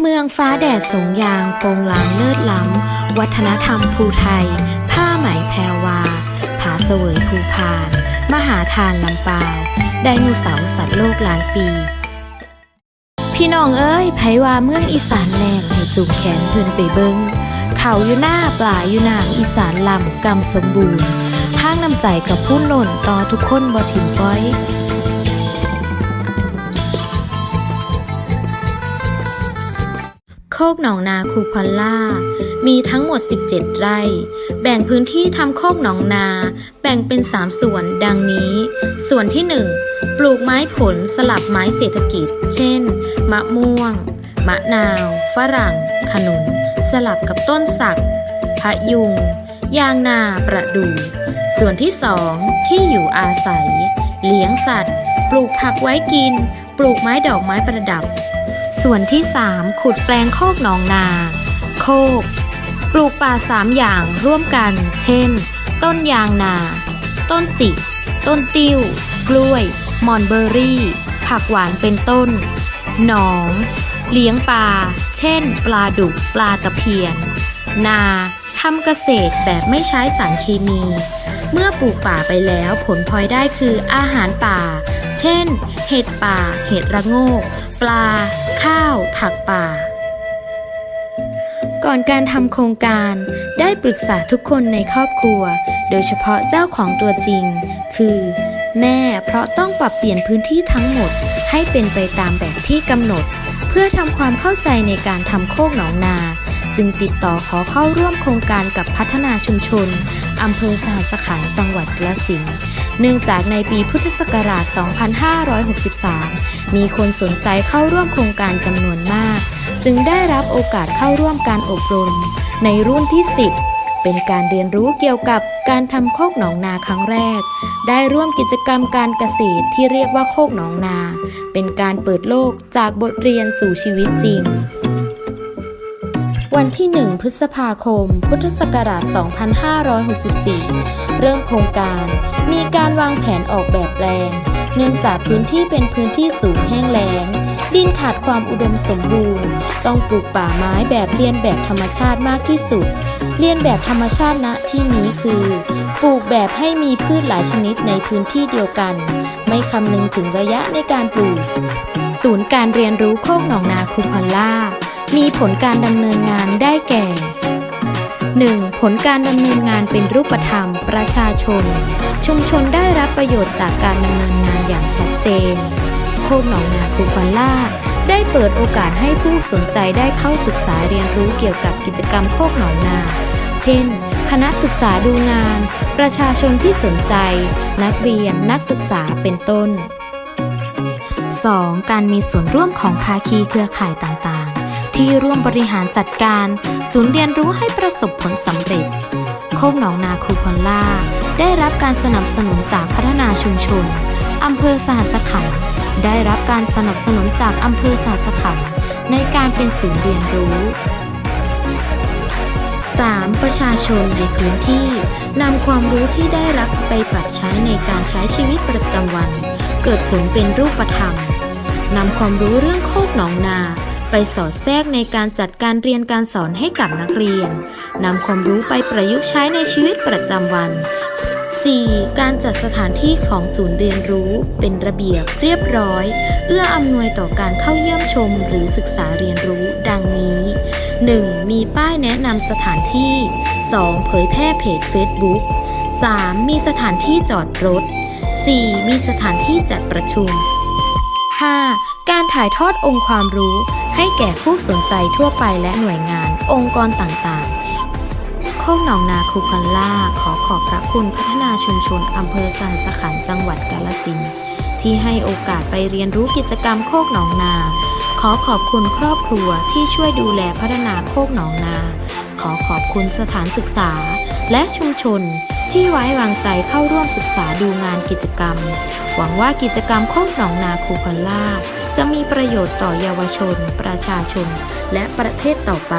เมืองฟ้าแดดสงยางโปงลางเลิศล้ำ วัฒนธรรมภูไทย ผ้าไหมแพรวา ผาเสวยภูพาน มหาทานลำปาวไดโนเสาร์สัตว์โลกล้านปี พี่น้องเอ้ยไผว่าเมืองอีสานแลงให้จูงแขนเพิ่นไปเบิงเขาอยู่หน้าปลาอยู่หน้าอีสานลำกำสมบูรณ์ทางน้ำใจกับผู้หล่นต่อทุกคนบ่ถิ่มก้อย โคกหนองนาคูพอลล่า มีทั้งหมด 17 ไร่ แบ่งพื้นที่ทำโคกหนองนา แบ่งเป็น 3 ส่วนดังนี้ ส่วนที่ 1 ปลูกไม้ผลสลับไม้เศรษฐกิจ เช่น มะม่วง มะนาว ฝรั่ง ขนุน สลับกับต้นสัก พะยุง ยางนาประดู่ส่วนที่ 2 ที่อยู่อาศัย เลี้ยงสัตว์ ปลูกผักไว้กิน ปลูกไม้ดอกไม้ประดับ ส่วนที่ 3 ขุดแปลงโคกหนองนา โคก ปลูกป่าสามอย่างร่วมกัน เช่น ต้นยางนา ต้นจิก ต้นติ้ว กล้วย มอนเบอร์รี่ ผักหวานเป็นต้น หนอง เลี้ยงปลา เช่น ปลาดุก ปลาตะเพียน นาทำเกษตรแบบไม่ใช้สารเคมี เมื่อปลูกป่าไปแล้วผลพลอยได้คืออาหารป่า เช่น เห็ดป่า เห็ดระโงก ปลา ข้าว ผักป่า ก่อนการทำโครงการได้ปรึกษาทุกคนในครอบครัว โดยเฉพาะเจ้าของตัวจริง คือ แม่เพราะต้องปรับเปลี่ยนพื้นที่ทั้งหมด ให้เป็นไปตามแบบที่กำหนด เพื่อทำความเข้าใจในการทำโคกหนองนา จึงติดต่อขอเข้าร่วมโครงการกับพัฒนาชุมชนอำเภอสหัสขันธ์จังหวัดกระสิน เนื่องจากในปีพุทธศักราช 2563 มีคนสนใจเข้าร่วมโครงการจำนวนมาก จึงได้รับโอกาสเข้าร่วมการอบรม ในรุ่นที่ 10 เป็นการเรียนรู้เกี่ยวกับการทำโคกหนองนาครั้งแรก ได้ร่วมกิจกรรมการเกษตรที่เรียกว่าโคกหนองนา เป็นการเปิดโลกจากบทเรียนสู่ชีวิตจริง วันที่ 1 พฤษภาคม พุทธศักราช 2564 เริ่มโครงการ มีการวางแผนออกแบบแปลง เนื่องจากพื้นที่เป็นพื้นที่สูงแห้งแล้ง ดินขาดความอุดมสมบูรณ์ ต้องปลูกป่าไม้แบบเรียนแบบธรรมชาติมากที่สุด เรียนแบบธรรมชาติณที่นี้คือปลูกแบบให้มีพืชหลายชนิดในพื้นที่เดียวกัน ไม่คำนึงถึงระยะในการปลูก ศูนย์การเรียนรู้โคกหนองนาคูพอลล่า มีผลการดำเนินงานได้แก่ 1. ผลการดำเนินงานเป็นรูปธรรม ประชาชน ชุมชนได้รับประโยชน์จากการดำเนินงานอย่างชัดเจน โคกหนองนาคูพอลล่า ได้เปิดโอกาสให้ผู้สนใจได้เข้าศึกษาเรียนรู้เกี่ยวกับกิจกรรมโคกหนองนา เช่น คณะศึกษาดูงาน ประชาชนที่สนใจ นักเรียนนักศึกษาเป็นต้น 2. การมีส่วนร่วมของภาคีเครือข่ายต่าง ที่ร่วมบริหารจัดการ ศูนย์เรียนรู้ให้ประสบผลสำเร็จ โคกหนองนาคูพอลล่า ได้รับการสนับสนุนจากพัฒนาชุมชนอำเภอสหัสขันธ์ได้รับการสนับสนุนจากอำเภอสหัสขันธ์ในการเป็นศูนย์เรียนรู้ 3. ประชาชนในพื้นที่นำความรู้ที่ได้รับไปปรับใช้ในการใช้ชีวิตประจำวัน เกิดผลเป็นรูปธรรมนำความรู้เรื่องโคกหนองนา ไปสอดแทรกในการจัดการเรียนการสอนให้กับนักเรียนนำความรู้ไปประยุกต์ใช้ในชีวิตประจำวัน 4. การจัดสถานที่ของศูนย์เรียนรู้เป็นระเบียบเรียบร้อย เอื้ออำนวยต่อการเข้าเยี่ยมชมหรือศึกษาเรียนรู้ดังนี้ 1. มีป้ายแนะนำสถานที่ 2. เผยแพร่เพจ Facebook 3. มีสถานที่จอดรถ 4. มีสถานที่จัดประชุม 5. การถ่ายทอดองค์ความรู้ ให้แก่ผู้สนใจทั่วไปและหน่วยงานองค์กรต่างๆ โคกหนองนาคูพันล่าขอขอบพระคุณพัฒนาชุมชนอำเภอสหัสขันจังหวัดกาฬสินธุ์ที่ให้โอกาสไปเรียนรู้กิจกรรมโคกหนองนา ขอขอบคุณครอบครัวที่ช่วยดูแลพัฒนาโคกหนองนา ขอขอบคุณสถานศึกษา และชุมชนที่ไว้วางใจเข้าร่วมศึกษาดูงานกิจกรรม หวังว่ากิจกรรมโคกหนองนาคูพันล่า จะมีประโยชน์ต่อเยาวชน ประชาชน และประเทศต่อไป